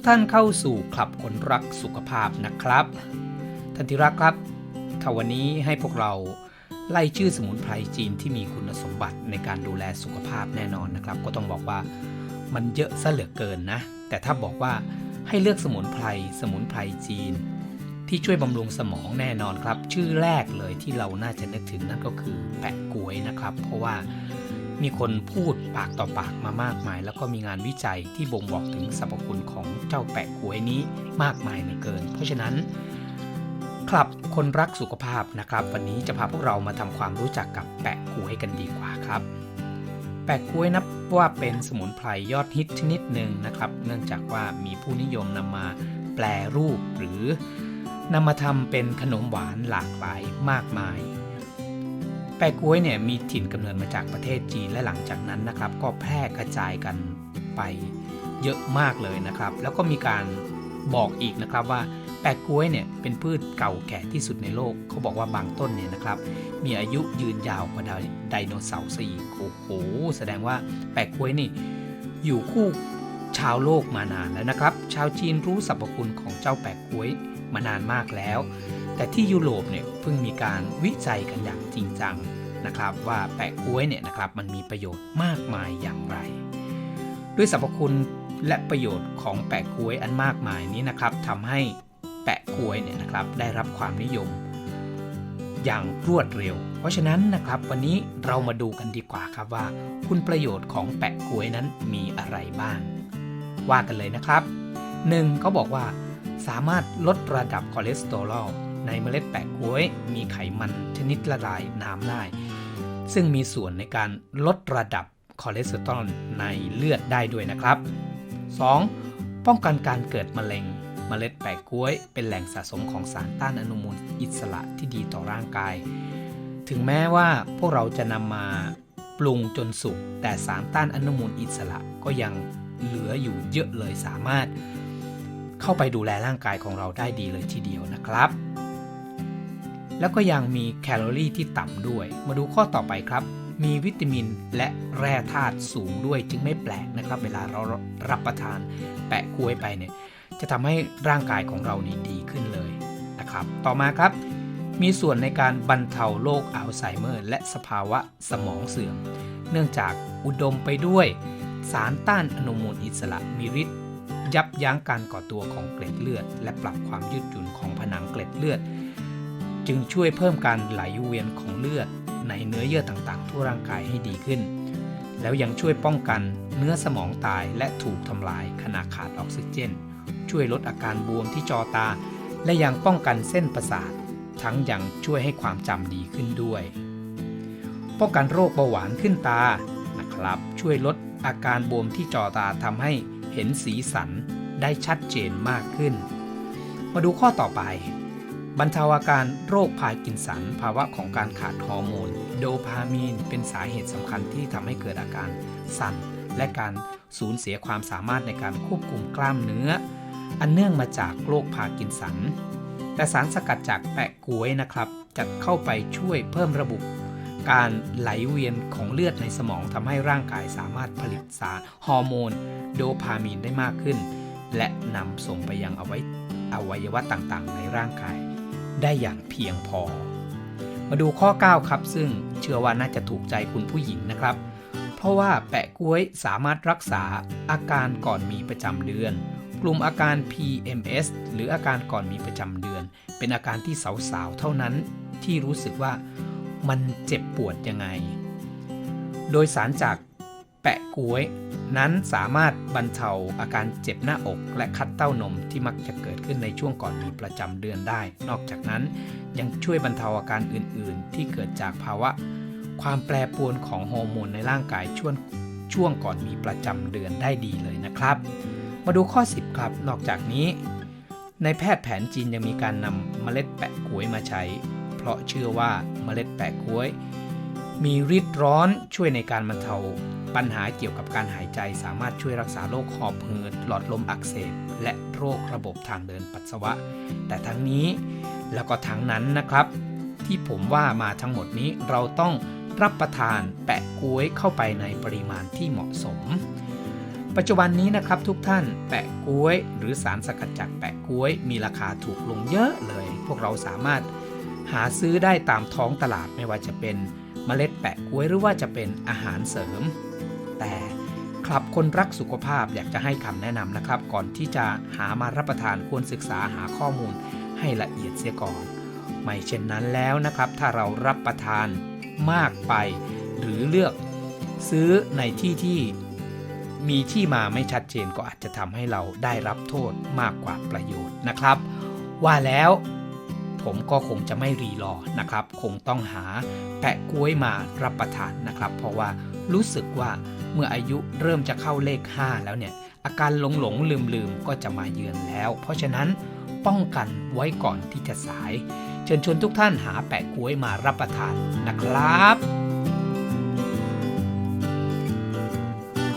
ทุกท่านเข้าสู่คลับคนรักสุขภาพนะครับ ท่านที่รักครับค่ะวันนี้ให้พวกเราไล่ชื่อสมุนไพรจีนที่มีคุณสมบัติในการดูแลสุขภาพแน่นอนนะครับ ก็ต้องบอกว่ามันเยอะซะเหลือเกินนะ แต่ถ้าบอกว่าให้เลือกสมุนไพรสมุนไพรจีน ที่ช่วยบำรุงสมองแน่นอนครับ ชื่อแรกเลยที่เราน่าจะนึกถึงนั่นก็คือแปะกล้วยนะครับ เพราะว่า มีคนพูดปากต่อปากมามากมาย แล้วก็มีงานวิจัยที่บ่งบอกถึงสรรพคุณของเจ้าแปะกล้วยนี้มากมายเหลือเกิน เพราะฉะนั้นครับคนรักสุขภาพนะครับ วันนี้จะพาพวกเรามาทำความรู้จักกับแปะกล้วยกันดีกว่าครับ แปะกล้วยนับว่าเป็นสมุนไพรยอดฮิตชนิดหนึ่งนะครับ เนื่องจากว่ามีผู้นิยมนำมาแปลรูปหรือนำมาทำเป็นขนมหวานหลากหลายมากมาย แปะกล้วยเนี่ยมีถิ่นกำเนิดมาจากประเทศจีนและหลังจากนั้นนะครับ ก็แพร่กระจายกันไปเยอะมากเลยนะครับ แล้วก็มีการบอกอีกนะครับว่าแปะกล้วยเนี่ยเป็นพืชเก่าแก่ที่สุดในโลกเขาบอกว่าบางต้นเนี่ยนะครับ มีอายุยืนยาวกว่าไดโนเสาร์ซะอีกโอ้โหแสดงว่าแปะกล้วยนี่อยู่คู่ชาวโลกมานานแล้วนะครับ ชาวจีนรู้สรรพคุณของเจ้าแปะกล้วยมานานมากแล้ว แต่ที่ยุโรปเนี่ยเพิ่งมีการวิจัยกันอย่างจริงจังนะครับ ว่าแปะก้วยเนี่ยนะครับมันมีประโยชน์มากมายอย่างไร ด้วยสรรพคุณและประโยชน์ของแปะก้วยอันมากมายนี้นะครับทำให้แปะก้วยเนี่ยนะครับได้รับความนิยมอย่างรวดเร็ว เพราะฉะนั้นนะครับวันนี้เรามาดูกันดีกว่าครับว่า คุณประโยชน์ของแปะกล้วยนั้นมีอะไรบ้าง ว่ากันเลยนะครับ 1. เขาบอกว่าสามารถลดระดับคอเลสเตอรอล ในเมล็ดแปะกล้วยมีไขมันชนิดละลายน้ำได้ ซึ่งมีส่วนในการลดระดับคอเลสเตอรอลในเลือดได้ด้วยนะครับ 2. ป้องกันการเกิดมะเร็งเมล็ดแปะกล้วยเป็นแหล่งสะสมของสารต้านอนุมูลอิสระที่ดีต่อร่างกาย ถึงแม้ว่าพวกเราจะนำมาปรุงจนสุก แต่สารต้านอนุมูลอิสระก็ยังเหลืออยู่เยอะเลยสามารถ เข้าไปดูแลร่างกายของเราได้ดีเลยทีเดียวนะครับ แล้วก็ยังมีแคลอรี่ที่ต่ำด้วย มาดูข้อต่อไปครับ มีวิตามินและแร่ธาตุสูงด้วยจึงไม่แปลกนะครับ เวลาเรารับประทานแปะกล้วยไปเนี่ยจะทำให้ร่างกายของเรานี่ดีขึ้นเลยนะครับ ต่อมาครับ มีส่วนในการบรรเทาโรคอัลไซเมอร์ และสภาวะสมองเสื่อม เนื่องจากอุดมไปด้วย สารต้านอนุมูลอิสระมีฤทธิ์ยับยั้งการก่อตัวของเกล็ดเลือด และปรับความยืดหยุ่นของผนังเกล็ดเลือด จึงช่วยเพิ่มการไหลเวียนของเลือดในเนื้อเยื่อต่างๆ ทั่วร่างกายให้ดีขึ้น แล้วยังช่วยป้องกันเนื้อสมองตายและถูกทำลายขณะขาดออกซิเจน ช่วยลดอาการบวมที่จอตา และยังป้องกันเส้นประสาท ทั้งยังช่วยให้ความจำดีขึ้นด้วย ป้องกันโรคเบาหวานขึ้นตานะครับ ช่วยลดอาการบวมที่จอตาทำให้เห็นสีสันได้ชัดเจนมากขึ้น มาดูข้อต่อไป บรรเทาอาการโรคพาร์กินสัน ภาวะของการขาดฮอร์โมน โดพามีนเป็นสาเหตุสำคัญที่ทำให้เกิดอาการสั่น และการสูญเสียความสามารถในการควบคุมกล้ามเนื้อ อันเนื่องมาจากโรคพาร์กินสัน แต่สารสกัดจากแปะกล้วยนะครับจะเข้าไปช่วยเพิ่มระบบการไหลเวียนของเลือดในสมองทำให้ร่างกายสามารถผลิตสารฮอร์โมน โดพามีนได้มากขึ้น และนำส่งไปยังอวัยอวัยวะต่างๆ ในร่างกาย ได้อย่างเพียงพอ มาดูข้อ 9 ครับ ซึ่งเชื่อว่าน่าจะถูกใจคุณผู้หญิงนะครับ เพราะว่าแปะกล้วยสามารถรักษาอาการก่อนมีประจำเดือน กลุ่มอาการ PMS หรืออาการก่อนมีประจำเดือน เป็นอาการที่สาวๆ เท่านั้นที่รู้สึกว่ามันเจ็บปวดยังไง โดยสารจาก ปะก้วยนั้นสามารถบรรเทาอาการเจ็บหน้าอกและคัดเต้านมที่มักจะเกิดขึ้นในช่วงก่อนมีประจำเดือนได้ นอกจากนั้นยังช่วยบรรเทาอาการอื่น ๆ ที่เกิดจากภาวะ ความแปรปรวนของฮอร์โมนในร่างกายช่วงช่วงก่อนมีประจำเดือนได้ดีเลยนะครับ มาดูข้อ 10 ครับ นอกจากนี้ ในแพทย์แผนจีนยังมีการนำเมล็ดแปะก้วยมาใช้ เพราะเชื่อว่าเมล็ดแปะก้วยมีฤทธิ์ร้อนช่วยในการบรรเทา ปัญหาเกี่ยวกับการหายใจสามารถช่วยรักษาโรคหอบหืดหลอดลมอักเสบ และโรคระบบทางเดินปัสสาวะ แต่ทั้งนี้แล้วก็ทั้งนั้นนะครับ ที่ผมว่ามาทั้งหมดนี้เราต้องรับประทานแปะกล้วยเข้าไปในปริมาณที่เหมาะสม ปัจจุบันนี้นะครับทุกท่านแปะก๊วย หรือสารสกัดจากแปะก๊วย มีราคาถูกลงเยอะเลย พวกเราสามารถหาซื้อได้ตามท้องตลาดไม่ว่าจะเป็นเมล็ดแปะก๊วยหรือว่าจะเป็นอาหารเสริม ครับคนรักสุขภาพอยากจะให้คำแนะนำนะครับ ก่อนที่จะหามารับประทานควรศึกษาหาข้อมูลให้ละเอียดเสียก่อน ไม่เช่นนั้นแล้วนะครับ ถ้าเรารับประทานมากไป หรือเลือกซื้อในที่ที่มีที่มาไม่ชัดเจนก็อาจจะทำให้เราได้รับโทษมากกว่าประโยชน์นะครับ ว่าแล้ว ผมก็คงจะไม่รีรอนะครับ คงต้องหาแปะกล้วยมารับประทานนะครับ เพราะว่ารู้สึกว่าเมื่ออายุเริ่มจะเข้าเลข 5 แล้วเนี่ย อาการหลงหลงลืมลืมก็จะมาเยือนแล้ว เพราะฉะนั้นป้องกันไว้ก่อนที่จะสาย เชิญชวนทุกท่านหาแปะกล้วยมารับประทานนะครับ